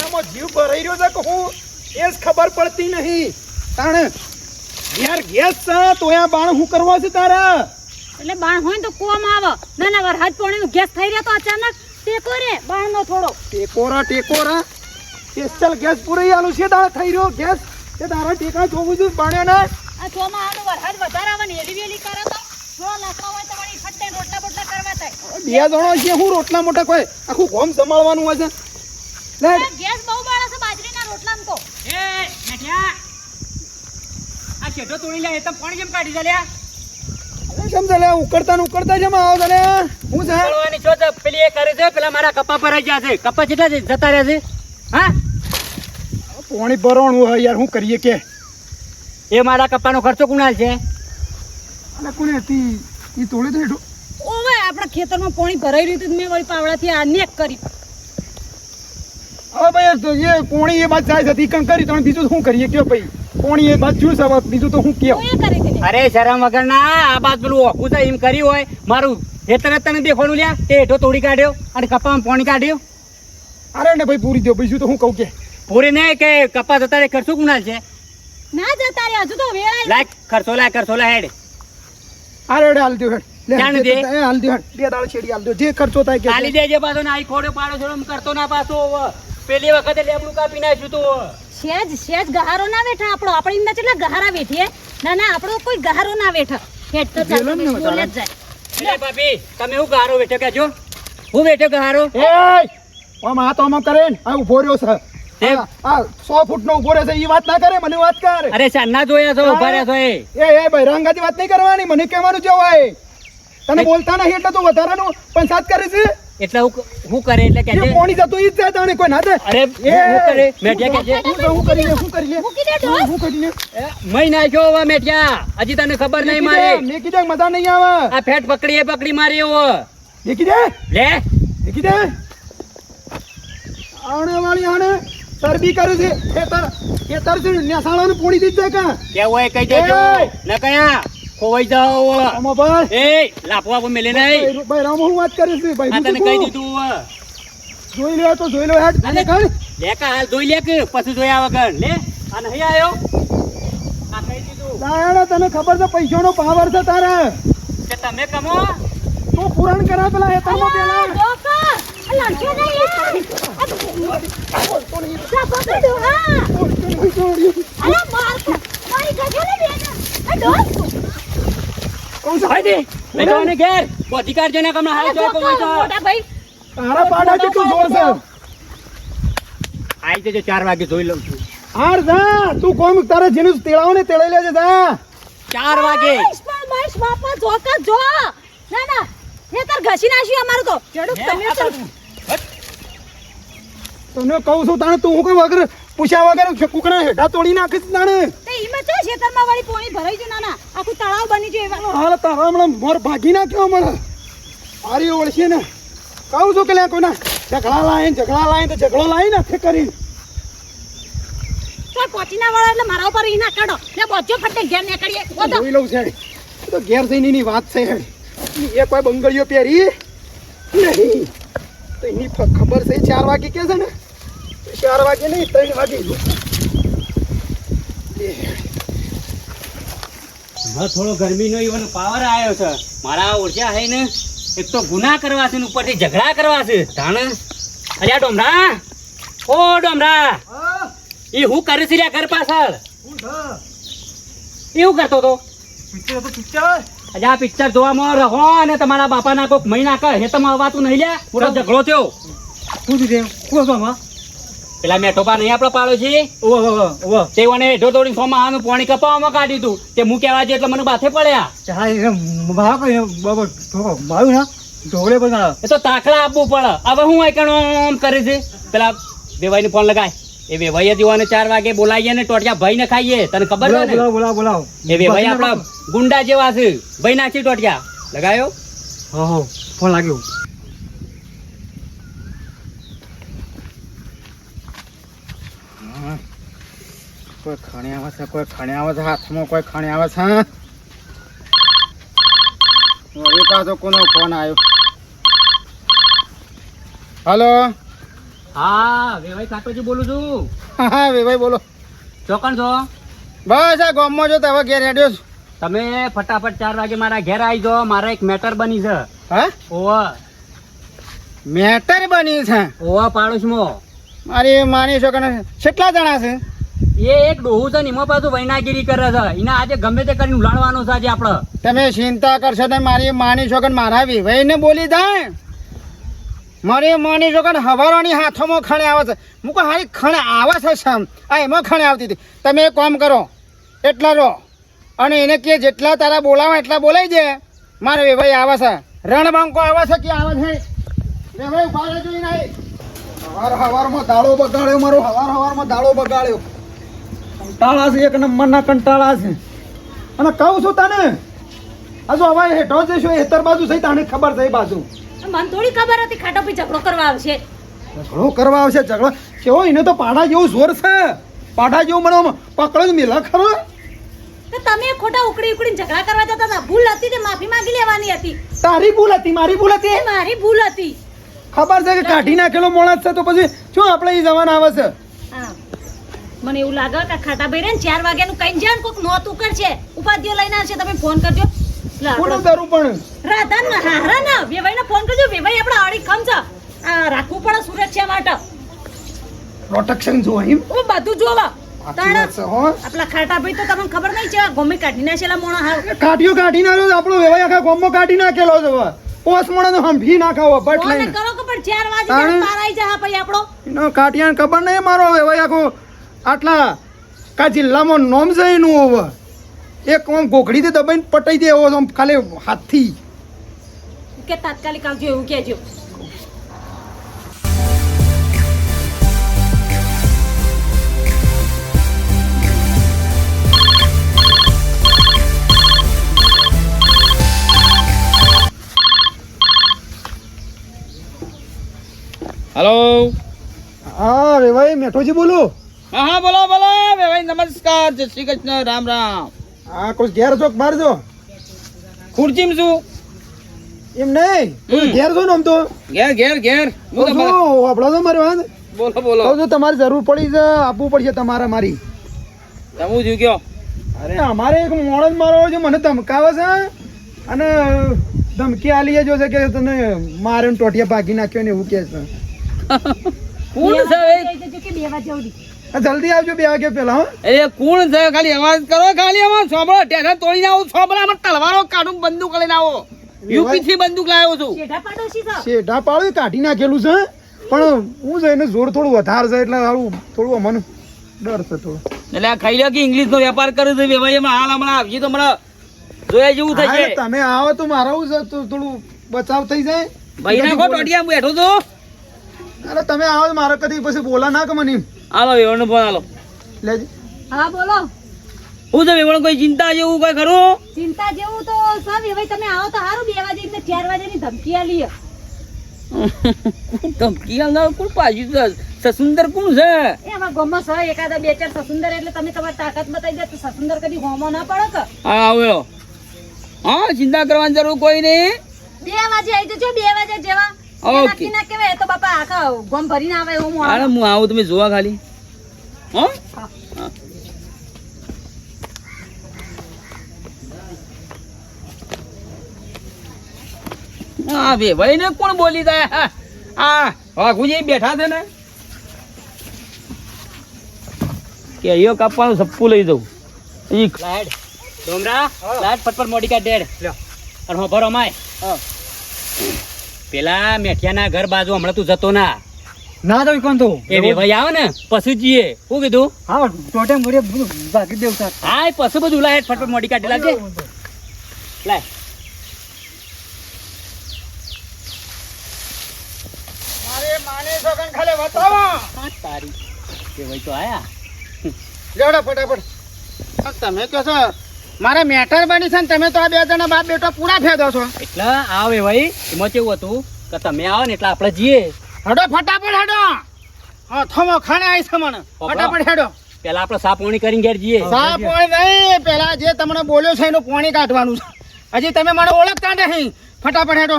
બાણામાં જીવ ભરાઈ રહ્યો છે કે હું? એ જ ખબર પડતી નહીં. તાણ યાર ગેસ છે તો આ બાણ હું કરવા છે તારા? એટલે બાણ હોય તો કુવામાં આવે. ના ના વરસાદ પાણી ગેસ થઈ રહ્યો તો અચાનક ટેકો રે બાણનો થોડો. ટેકોરા ટેકોરા સ્પેશિયલ ગેસ પૂરી આલું છે તારા થઈ રહ્યો ગેસ. એ તારા ટેકા જોવું છું બાણે ને આ ચોમા આનો વરસાદ વધારે આવે ને એલી વેલી કરે તો થોડો લાકડા હોય તો વળી ફટે રોટલા બોટલા કરવા થાય. બે જણો છે હું રોટલા મોટા કોઈ આખું ગોમ સંભાળવાનું હોય છે. લે આ ગેસ બહુ બાળે છે બાજરીના રોટલામાં તો એ મેઠિયા શેઢો તોડી લે તમે તો પાણી કેમ કાઢી લ્યા? સમજે લે ઉકળતા ને ઉકળતા જેમ આવો તને હું છે કરવાની છો તો પેલી એ કરે છે પેલા મારા કપા પર ગયા છે. કપા કેટલા છે જતા રહ્યા છે હા પાણી ભરવાનું હોય યાર હું કરીએ કે? એ મારા કપાનો ખર્ચો કુણાલ છે અને કોને હતી? ઈ તોડી તો હેઠો. ઓવે આપણા ખેતરમાં પાણી ભરાઈ રહ્યું હતું મેં વળી પાવડાથી આ નેક કરી. હવે ભાઈ તો એ પોણી એ બાદ જાય હતી કંકરી તો બીજું શું કરીએ? કયો ભાઈ? પોણી એ બાદ શું છે બીજું તો હું હતી અરે શરમ વગર ના આ બાદ પેલું ઓખું છે એમ કર્યું હોય મારું ખેતર જ તને દેખવાનું લ્યા. તે હેઠો તોડી કાઢ્યો અને કપામાં પાણી કાઢ્યું. અરે ને ભાઈ પૂરી દો બીજું તો હું કહું કે? પૂરી નહીં કે કપા જતા રે ખર્ચો કુણાલ છે? ના જતા રે હજુ તો વેળા લાય ખર્ચો લાય ખર્ચો લાય હેડ. અરે હેડ હાલ દે હેડ. લે, દે? હાલ દે હેડ. બે દાળ છેડી હાલ દે જે ખર્ચો થાય કે ખાલી દેજે પાછો ના ખોડ્યો પાડો છોડો કરતો ના પાછો. પેલી વખતે લેબડું કાપી નાખ્યું તું. સેજ સેજ ગહારો ના બેઠા આપણો. આપણે એમના કેટલા ગહારા બેઠીએ ના ના આપણો કોઈ ગહારો ના બેઠા હેડ તો ચાલતો બોલે જ જાય. એટલે ભાભી તમે હું ગહારો બેઠો કે છો હું બેઠો ગહારો? એ આમ આ તો આમ કરે આ ઊભો રહ્યો છે. એમ? આ- આ સો ફૂટ નો ઊભો રહે છે ઈ વાત ના કરે મને વાત કર. અરે સાંજના જોયા છો ઊભા રહ્યા છો એ. એ ભાઈ બૈરાંગાથી વાત નહીં કરવાની મને કહેવાનું જો હોય તને બોલતા નહીં એટલે તું વધારાનું સાત કરે છે એટલે હું હું કરે એટલે કે જે જતો ઈ જાય તાણે કોઈ ના દે અરે હું કરે? મેઠિયા કે હું તો હું કરીએ હું કરીએ મૂકી દે ઢોસ. હું કરીએ મહી નાખ્યો હવે મેઠિયા હજી તને ખબર નહીં મારે. મે કીધું મજા નહીં આવે. આ ફેટ પકડી એ પકડી મારી એવો દેખી દે લે. દેખી દે આણે વાળી આણે તરબી કરે છે. ખેતર ખેતર છે નેસાળાનું પોણી દીધે જાય કાં? કેવું હોય કહી દેજો. ન કયા ખોવાઈ જાઓ આમાં ભાઈ. એ લાપવા પણ મેલે નહીં. ભાઈ ભાઈ હું વાત કરીશ ભાઈ આ તને કહી દીધું જોઈ લે તો જોઈ લે હેડ. અને- દેખાડ. લે કા હાલ જોઈ લે કે પછી જોયા વગર લે આ નહીં આવ્યો આ કહી દીધું. દાયડા તને ખબર છે પૈસાનો પાવર છે તારે. કે તમે કમો? તું પુરાણ કરાવ પેલા હેતરમાં પેલા. ડોકા લાગ્યો ને યાર. જા પકડો હા અરે માર મારી ગજો બેટા આ ડોસ કોણ? ભાઈ દે લઈ જાઓ ને ઘેર. બોધી કાઢજો ને કમણા હાલ કોઈ તો મોટા ભાઈ. તારા પાડા કેટલું જોર છે આઈ જજો ચાર વાગે જોઈ લઉં છું. હાર જા તું કોમ તારે જેનું તેડાવો ને તેડાઈ લેજે જા. ચાર વાગે. પણ મહેશ બાપા જોકા જો ના ના એ તાર ઘસી નાખ્યું અમારું તો. જડુક તમે તો તને કહું છું તાણે તું હું કઈ વગર પૂછ્યા વગર કુકડા હેઠા તોડી નાખીશ તાણે. તે ચો ખેતરમાં વાળી પોણી ભરાઈ ગયું ના ના આખું તળાવ બની ગયું એવા હાલ તારા હમણાં મોર ભાગી નાખ્યો હમણાં. આરી ઓળશે ને કહું છું કે લે કોઈના ઝઘડા લાય ઝઘડા લાય તો ઝઘડો લાય ને કરી. તો વાળા એટલે મારા ઉપર ઈ ના કાઢો. ને બોજો ફટે ઘેર બોધો જોઈ લઉં છે. તો ઘેર જઈને વાત છે. એ કોઈ બંગડીઓ પહેરી? નહીં. તો એની ખબર છે ચાર વાગે કે છે ને? ચાર વાગે નહીં ત્રણ વાગે. હવે થોડો ગરમીનો એવાનો પાવર આવ્યો છે. મારા ઓળખ્યા હે ને? એક તો ગુના કરવા છે ને ઉપરથી ઝઘડા કરવા છે. ધાણ? અરે ડોમરા? ઓ ડોમરા! એ હું કરે છે ઘર પાછળ? એવું કરતો તો અલ્યા પિક્ચર જોવામાં રહો અને તમારા બાપાના કોઈક મહિના કર હે તમે વાતું નહીં લે મોટો ઝઘડો થયો. શું થયું હતું પેલા મેઠોપા નહીં આપડે પાડો છે? તે મને હેઠો તોડી સોમાં આનું પાણી કપાવામાં કાઢ્યું તું તે હું કહેવા જઈએ એટલે મને બાથે પડ્યા. એ તો તાખલા આપવું પડે. હવે હું આઈકણ આમ કરે છે? પેલા વેવાઈ ફોન લગાય. એ વેવાઈએ દીવાને ચાર વાગે બોલાવીએ ને ટોટિયા ભાઈ ને ખાઈએ. તને ખબર છે ને? બોલાવો બોલાવો એ વેવાઈ આપડા ગુંડા જેવા છે. ભાઈ નાખી ટોટિયા. લગાયો? ફોન લાગ્યો. કોઈ ખણી આવે છે કોઈ ખણી આવે છે હાથમાં કોઈ ખણી આવે છે પાછો કોનો ફોન આવ્યો? હલો હા વેવાઈ કાટોજી બોલું છું. હા બોલો. ચોકણ છો? બસ આ ગામમાં જો તમે ઘેર હેડ્યો છું. તમે ફટાફટ ચાર વાગે મારા ઘેર આવી જાઓ મારા એક મેટર બની છે. હા? ઓવા. મેટર બની છે? ઓવા પાડોશમાં. મારી માની છો કે કેટલા જણા છે? એ એક ડોહું છે ને એમાં પાછું વૈનાગીરી કરે છે. એના આજે ગમે તે કરીને ઉલાડવાનો છે આજે આપણે. તમે ચિંતા કરશો ને મારી માની છો કે મારા વિભાઈને બોલી જાય? મારી માની છો કે હવારોની હાથોમાં ખણે આવે છે. હું કહું, હારી ખણે આવે છે શામ આ એમાં ખણે આવતી હતી. તમે એક કામ કરો, એટલા રહો. અને એને કે જેટલા તારા બોલાવા એટલા બોલાવી દે. મારે વેભાઈ આવે છે. રણબાંકો આવે છે કે આવે છે? વેભાઈ ઊભા રહેજો નહીં હવાર હવારમાં દાડો બગાડ્યો, મારો હવાર હવારમાં દાડો બગાડ્યો. કંટાળા છે એક નંબરના કંટાળા છે. અને કહું છું તને હજુ હવે હેઠો જઈશું હેતર બાજુ થઈ તાને ખબર છે એ બાજુ. મને થોડી ખબર હતી ખાટો પી ઝઘડો કરવા આવશે. ઝઘડો કરવા આવશે ઝઘડો. કેવો એને તો પાડા જેવું જોર છે. પાડા જેવું મને પકડો જ મેલા ખરો. તો તમે ખોટા ઉકળી ઉકળીને ઝઘડા કરવા જતા હતા. ભૂલ હતી તે માફી માંગી લેવાની હતી? તારી ભૂલ હતી મારી ભૂલ હતી? મારી ભૂલ હતી. ખબર છે કે કાઢી નાખેલો માણસ છે તો પછી શું આપણે એ જવાના આવે છે? મને એવું લાગે કે ખાટા ભાઈ રે ને ચાર વાગ્યાનું કઈ જાય ને નોતું કરશે ઉપાધ્યો લઈને આવશે તમે ફોન કરજો. લા, કરું પણ? રાધા ના હારા ના વેવાઈને ફોન કરજો. વેવાઈ આપણે અડી ખમ છે. રાખવું પડે સુરક્ષા માટે. પ્રોટેક્શન જો એમ. હું બધું જોવા. સાચી વાત છે હો. આપલા ખાટા ભાઈ તો તમને ખબર નહીં છે ગોમી કાઢી નાખેલા મોણો હાવ. કાઢ્યો કાઢી નાખ્યો આપણો આખા ગામમાં કાઢી નાખેલો છે પોસ મોણે તો હંભી નાખાવો બટ લઈને. કરો કે પણ ચાર વાગે તાણે? બહાર જા ભાઈ આપણો. એનો કાઢિયાને ખબર નહીં મારો વેવાય આખો આટલા કા જિલ્લામાં નોમ એનું હવે? એક આમ ગોખડીથી દબાઈને પટાઈ દે એવો આમ ખાલી હાથથી. કે તાત્કાલિક આવજો એવું કહેજો. હલો હા વેવાય મેઠોજી બોલું. હા હા બોલો બોલો ભાઈ નમસ્કાર જય શ્રી કૃષ્ણ રામ રામ. હા કોઈ ઘેર છો બહાર છો ખુરચીમ છું એમ નહીં ઘેર છો ને આમ તો. ઘેર ઘેર ઘેર. તો હું શું તમારા- મારી વાત બોલો બોલો. છું તમારે જરૂર પડી છે આપવું પડશે તમારે મારી. તમે શું કયો? અરે અમારે એક મોણસ મારો છે મને ધમકાવે છે અને ધમકી આલી જો છે કે તને મારે ટોટિયા ભાગી નાખ્યો ને એવું કે છે. કોણ બે છે જલ્દી આવજો બે વાગે પેલા એ કોણ છે? ખાલી અવાજ કરો ખાલી અવાજ સાંભળો. ટેઢા તોડીને આવો સાંભળો. માં તલવારો કાઢું બંદૂક લઈને આવો. યુપી થી બંદૂક લાવ્યો છું. શેઠા પાડોશી છો? શેઢા પાડું કાઢી નાખેલું છે પણ હું છે એને જોર થોડું વધારે છે એટલે હારું થોડું અમને ડર છે થોડું. એટલે આ ખાઈ લ્યો કે ઇંગ્લિશ નો વેપાર કરે છે? ભાઈ એમાં હાલ હમણાં આવીએ તો હમણાં જોયા જેવું થાય થશે તમે આવો તો મારું છે થોડું બચાવ થઈ જાય. ભાઈ નાખો ટોટિયા બેઠો તો અરે તમે આવો મારા મારે કદી પછી બોલા ના કે મને એમ. હાલો વેવણ ફોન આલો. લેજ. હા બોલો. હું છે વેવણ કોઈ ચિંતા જેવું કોઈ ખરું? ચિંતા જેવું તો સર હવે તમે આવો તો સારું બે વાગે ને ચાર વાગ્યાની ધમકી આલી. ધમકી આલનાર કોણ પાછું છે? સસુંદર કોણ છે? એ અમાર ગમો છે એકાદા બે ચાર સસુંદર એટલે તમે તમારી તાકાત બતાવી દે તો સસુંદર કદી હોમો ના પડે કે? હા આવ્યો હા ચિંતા કરવાની જરૂર કોઈ નહીં. બે વાગે આવી જજો બે વાગે જેવા. ઓકે. ના કહેવાય તો બાપા આખા ગોમ ભરીને આવે એવું મોણો. અરે હું આવું તમે જોવા ખાલી. હો? હા. હા. હા બે ભાઈ ને કોણ બોલી દે આ વાઘુજી બેઠા છે ને. કેરીઓ કાપવાનું સપ્પુ લઈ દઉં ઈ લાડ. ડોમરા લાડ ફટફટ મોડી કા ડેડ. અને હો ભરો માય. પેલા મેઠિયાના ઘર બાજુ હમણાં તું જતો ના. ના તો કોણ તું? એ ભાઈ આવે ને પશુ જીએ શું કીધું? હા ટોટેમ ઘરે ભાગી દેવતા હા એ પશુ બધું લાય ફટફટ મોડી કાઢી લાગે લાય. મારે માને છોકન ખાલી બતાવો હા, તારી વેવાઈ તો આયા. લેવડો ફટાફટ. તમે કહો છો મારે મેટર બની છે ને તમે તો આ બે જણા બાપ બેટો પૂરા ફેદો છો. એટલે આવે ભાઈ એમાં કેવું હતું કે તમે આવો ને એટલે આપણે જઈએ. હડો ફટાફટ હડો. હા થમો ખાણે આવી છે મને. ફટાફટ હેડો. પેલા આપણે સાપ પાણી કરીને ઘેર જઈએ. સાપ પોણી નહીં પેલા જે તમને બોલ્યો છે એનું પોણી કાઢવાનું છે. હજી તમે મને ઓળખતા નહીં. ફટાફટ હેડો.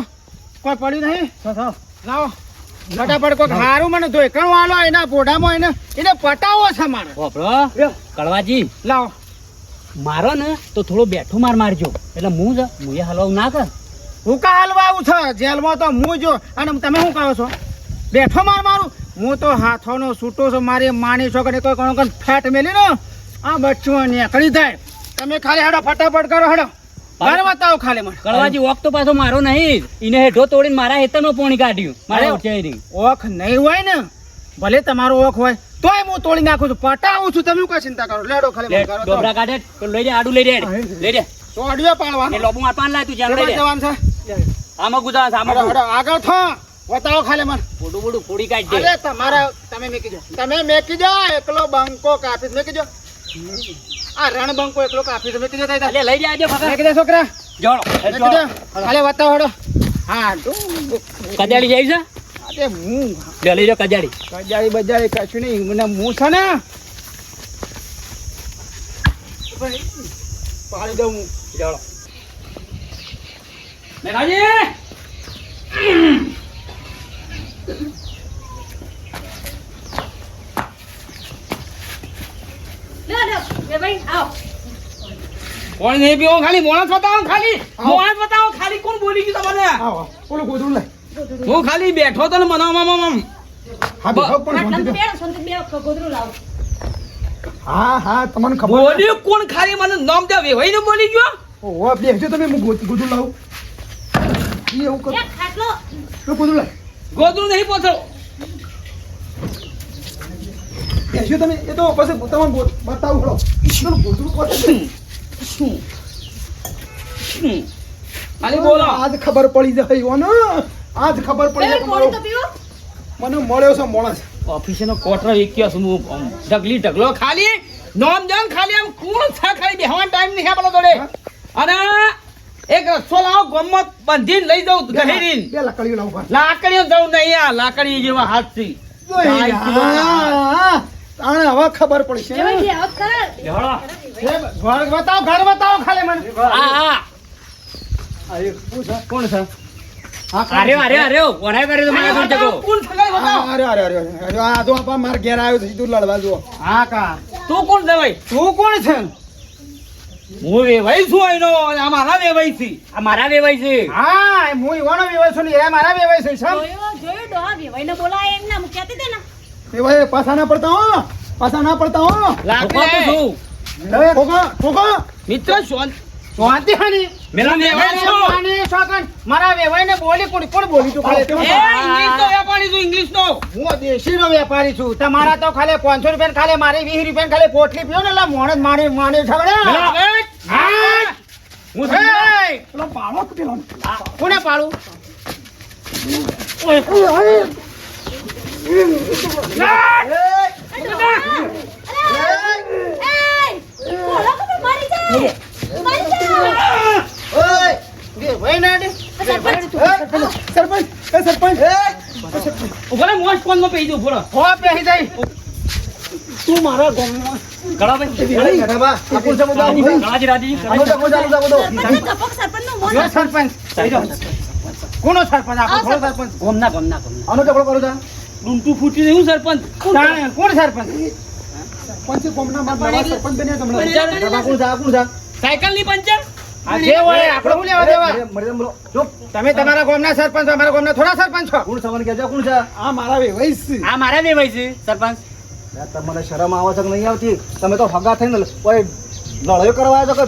કોઈ પડ્યું નહીં? લાવો. ફટાફટ કોઈક હારું મને ધોઈકણ વાળો એના પોઢામાં એને એને પટાવો છે મારે. કડવાજી લાવો. મારો ને તો થોડો બેઠો માર મારજો. એટલે હું જ મુએ હલવાવું ના કર. હું કા હાલવા આવું છે? જેલમાં તો હું જો. અને તમે શું કહો છો? બેઠો માર મારું. હું તો હાથોનો છૂટો છું મારી માની છો કે કોઈ કોણ કોણ ફેટ મેલી ને. આ બચ્ચું નીકળી જાય. તમે ખાલી હેડો ફટાફટ કરો હેડો. મારે બતાવો ખાલી મને. કળવાજી ઓક તો પાછો મારો નહીં. એને હેઠો તોડીને મારા હેતરનો પોણી કાઢ્યું. મારે. ઓખ નહીં હોય ને. ભલે તમારો ઓખ હોય તોય હું તોડી નાખું છું. પટાવું છું તમે કોઈ ચિંતા કરો. લેડો ખાલી. ડોબરા કાઢે તો લઈ લે આડું લઈ લે લઈ લે. તો એ પાડવાનો. લોબુ પાન લાય તું જ્યાં લઈ લે જવાનું છે? આમાં ગુજા આમાં આગળ થો. બતાવો ખાલી મને. બોડું બોડું ફોડી કાઢ દે અરે તમારા તમે મેકી જાઓ તમે મેકી જાઓ એકલો બંકો કાપી. મેકી જાઓ આ રણ બંકો એકલો કાપી. મેકી જાઓ તાઈ. લઈ જાજો ફકા મેકી દે છોકરા. જોડો. મેકી દે. ખાલી બતાવો હેડો. હા કદાળી જાય છે? અરે હું? લે જો કજાડી કજારી. બજારી કશું નહીં. મને હું છે ને? ભાઈ, પાડી દઉં હું. જોડો મેઘાજી. કોણ નહીં પીવો? ખાલી મોણસ બતાવો ખાલી. મોણસ બતાવો ખાલી. કોણ બોલી ગયું તમને આવો. ઓલું ગોદડું લે હું ખાલી બેઠો તો મનાવવામાં હા. હા હા તમને ખબર બોલ્યું કોણ ખાલી? મને નામ દે વેવાઈ ને બોલી ગયો. ઓહો બેસજો તમે હું ગોદ- ગોદડું લાવું. ઈ એવું કરો એક ખાટલો. લો, ગોદડું લાવ. ગોદરું નહીં પોછો બેસજો તમે એ તો પછી તમને બતાવું ખરો પેલું ગોદડું કોને? ખાલી બોલો. આજ ખબર પડી જાય ઈવોને. આજ ખબર પડી કે મારો-. મને મળ્યો છે માણસ. ઓફિસે નો કોટરો એક્યો છું? હું ઢગલી ઢગલો ખાલી નોમ જાણ ખાલી આમ કોણ છે ખાલી બેહવાનો ટાઈમ નહીં આપણો જોડે. અને એક રસ્તો લાવો ગમત બંધીને લઈ જાઉં ગહેરીને. બે લાકડીઓ લાવું. લાકડીઓ જાઉં નહીં આ લાકડી જેવા હાથથી. આને હવે ખબર પડશે ઘર બતાવો ઘર બતાવો ખાલી મને. આ આ. આ એક શું છે? કોણ છે? હા, કોણ અરે અરે અરે તો કોણ આ જો આપા મારા ઘેર આવ્યો સીધું લડવા જો હા કા. તું કોણ છે ભાઈ? તું કોણ છે? હું વેવાઈ છું એનો આ મારા વેવાઈ છે. આ મારા વેવાઈ છે. હા હું ઈવાનો છું ને એ મારા વ્યવસાય છે સમ જોયું, બોલાય એમ ના, હું કહેતી હતી ને. પાછા ના પડતા હો પાછા ના પડતા હો. છું? મિત્ર શાંત શાંતિ હાની મેરા વેવાઈ છો માની છોકન મારા ને બોલી કોણ કોણ બોલી તું ખાલે એ ઇંગ્લિશ નો વેપારી છું ઇંગ્લિશ નો હું દેશીનો વેપારી છું તમારા તો ખાલી પાંચસો રૂપિયા ખાલી મારી વીસ રૂપિયા ખાલી પોટલી પીઓ ને લા મોણ મારી ઝઘડે મેરા વેવાઈ. હા હું એ! પેલો કે પેલો? કોને! બોલો કે મારી. મારી. બે ભાઈ ના અડે. સરપંચ, એ, સરપંચ એ સરપંચ ઊભો તું મારા ગામમાં કળો ભાઈ ગઢાબા, આ કોણ છે બધા? રાજી આનો તો કોણ ચાલુ છે બધો? સરપંચનો ધપક સરપંચનો મોં જો સરપંચ કોનો સરપંચ આપણો સરપંચ ગોમના ગોમના ગોમના આનો ટકડો કરો તા ડૂંટું ફૂટી રહ્યું સરપંચ કોણ સરપંચ સરપંચ કોમના માં સરપંચ બન્યા તમને કોણ સા કોણ છે? સાયકલની પંચર જે હોય આપણે શું લેવા દેવા? મરી બોલો ચૂપ. તમે તમારા ગામના સરપંચ છો અમારા ગામના થોડા સરપંચ છો. કોણ સવાન કહેજો કોણ છે? આ મારા વેવાઈ છે. આ મારા વેવાય છે સરપંચ. તમને શરમ આવે છે કે નહીં આવતી? તમે તો ફગા થઈને કોઈ લડાઈઓ કરવા આવ્યા કે.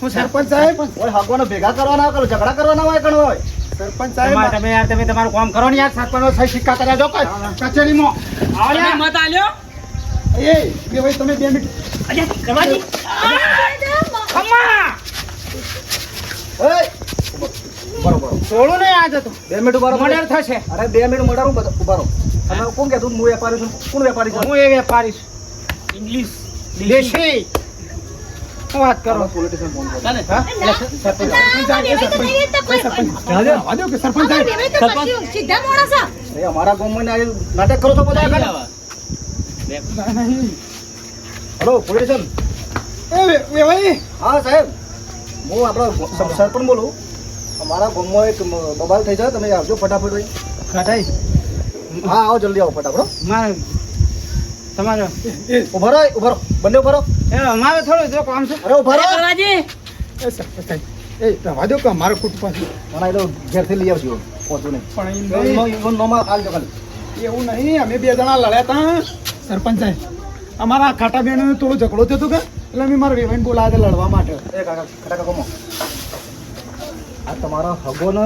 હું સરપંચ સાહેબ. કોઈ ભેગા કરવાના કરો ઝઘડા કરવાના હોય કણ હોય? સરપંચ સાહેબ તમે યાર તમે તમારું કામ કરો ને યાર સરપંચ સહી સિક્કા કર્યા જો કચેરીમાં. મત આલ્યો? એ ભાઈ તમે બે મિનિટ. ખમ્મા બરોબર છોડું નહીં આજ જતું બે મિનિટ ઊભા રહો. મર્ડર થશે. અરે બે મિનિટ મર્ડર ઊભા રહો. તમે કોણ કહેતું? હું વેપારી છું. કોણ વેપારી છું? હું એ વેપારી છું. ઇંગ્લિશ. દેશી. શું વાત કરો? પોલિટિશિયન ફોન કરો ચાલે. હા? સરપંચ. તો કે સરપંચ અમારા સાહેબ તો સીધા મોડા છે. એ અમારા ગામમાં નાટક કરો તો બધા. હલો પોલિટિશિયન એ વેવાઈ હા સાહેબ હું આપણો સર- સરપંચ બોલું અમારા ગામમાં એક બબાલ થઈ જાય તમે આવજો ફટાફટ ભાઈ કટાઈ હા આવો જલ્દી આવો ફટાફટ. મારે તમારે ઊભા રહો ઊભા રહો બંને ઊભા રહો એ અમારે થોડું જો કામ છે અરે ઊભા રહો રાજી એ સાહેબ એ રવા દો કે અમારે કુટ પાછું મને એ ઘેરથી લઈ આવજો પહોંચું નહીં પણ નોમાં ખાલી એવું નહીં અમે બે જણા લડ્યા હતા સરપંચ સાહેબ અમારા ખાટા બેન થોડો ઝઘડો થયો હતો કે? એટલે મેં મારા વેવાઈને બોલાવ્યા હતા લડવા માટે. એ કાકા ખટા કાકો આ તમારા હગોને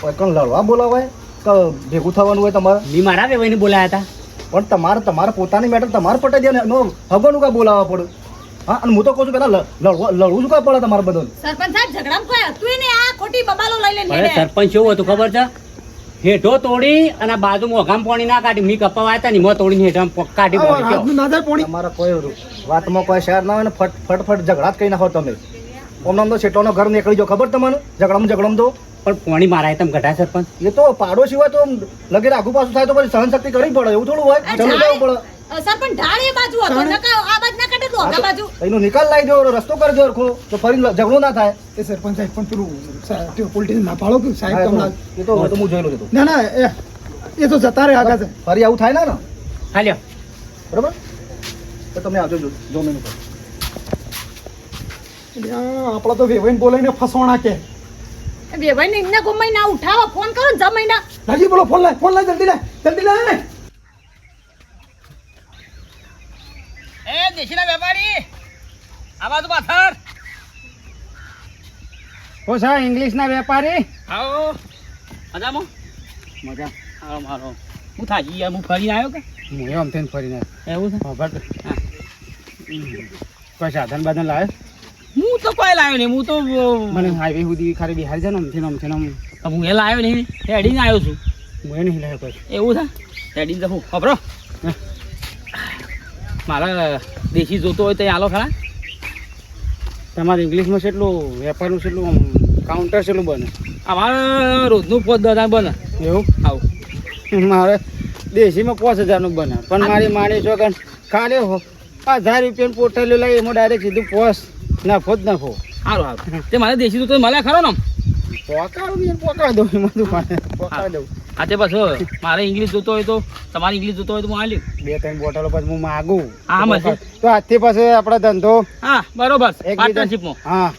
કોઈ પણ લડવા બોલાવાય? કે ભેગું થવાનું હોય તમારે? મી મારા વેવાઈને બોલાયા હતા. પણ તમારે તમારે પોતાની મેટર તમારે પટાઈ દે ને એનો હગોનું કા બોલાવવા પડે. હા અને હું તો કહું છું પેલા લડવું શું કા પડે તમારે બધું સરપંચ સાહેબ ઝઘડામાં કોઈ હતું નહીં. આ ખોટી બબાલો લઈ લઈને સરપંચ એવું હતું ખબર છે? હેઠો તોડી અને બાજુ મોઘામ ઓઘામ પાણી ના કાઢી. મી કપાવા હતા ને મો તોડીને હેઠા કાઢી આ પાડી હાથનું ના તમારા કોઈ વાતમાં કોઈ શેર ના હોય ને ફટ ફટફટ ઝઘડા જ કઈ નાખો તમે. ઓમનામ તો નો ઘર નીકળી જાઓ ખબર તમને? ઝઘડામાં ઝઘડામાં તો પણ પાણી મારા તમે ઘટા સરપંચ. એ તો પાડોશી હોય તો લગે આગુ પાછું થાય તો પછી સહન શક્તિ કરવી પડે એવું થોડું હોય. આ જવું પડે. સરપંચ ઢાળ એ બાજુ હતો નકા આ બાજુ ના કાઢે તો આ બાજુ. એનો નિકાલ લાવી દેવો રસ્તો કરી દો હરખો તો ફરી ઝઘડો ના થાય. એ સરપંચ સાહેબ પણ પેલું સા- તે ના પાડો કે સાહેબ તમને એ તો હું જોઈ લઉં છું ના ના એ એ તો જતા રહે આગળ. ફરી આવું થાય ના ને હાલ્યો. બરાબર? તો તમે આવજો જો જો મેનુ તો બોલે આપણા તો વેવાઈને બોલાવીને ફસવાના કે. બે ભાઈ ને એમને ગુમાઈ ના ઉઠાવો ફોન કરો ને જમાઈ ના લાજી બોલો ફોન લાય ફોન લાય જલ્દી લાય જલ્દી લાય. એ દેશીના વેપારી? આ બાજુ પાછળ. ઓ સર ઇંગ્લિશના વેપારી? આવો. મજામાં? મજા. આવો મારો હું થાકી યાર હું ફરીને આવ્યો કે? હું એમ થઈને ફરીને એવું છે? ખબર કોઈ સાધન બાધન લાવ્યો? હું તો કોઈ લાવ્યો નહીં હું તો મને હાઈવે સુધી ખાલી બિહાર છે ને આમથી આમથી આમ. હું એ લાવ્યો નહીં હેડીને આવ્યો છું. હું એ નહીં લાવ્યો કોઈ. એવું છે? હેડીને જવું ખબરો મારા દેશી જોતો હોય તો એ આલો ખરા તમારે ઇંગ્લિશમાં કેટલું વેપારનું કેટલું કાઉન્ટર કેટલું બને. અમારે રોજનું પોત દસ બને. એવું? આવું. મારે દેશીમાં પાંચ હજારનું બને. પણ મારી માની છો કે ખાલી હજાર રૂપિયાનું પોટેલું લઈ એમાં ડાયરેક્ટ સીધું પોસ નફો જ નફો સારું સારું તે મારે દેશી જોતો મળે ખરો ને? પોકાડું યાર દઉં એમાં દુકાને પોકાડી દઉં. હા બસ પાછો મારે ઇંગ્લિશ જોતો હોય તો તમારે ઇંગ્લિશ જોતો હોય તો હું આલ્યું બે ત્રણ બોટલો પછી હું માગું. હા, મસ્ત તો આજથી પછી આપણો ધંધો હા બરોબર. પાર્ટનરશિપમાં હા.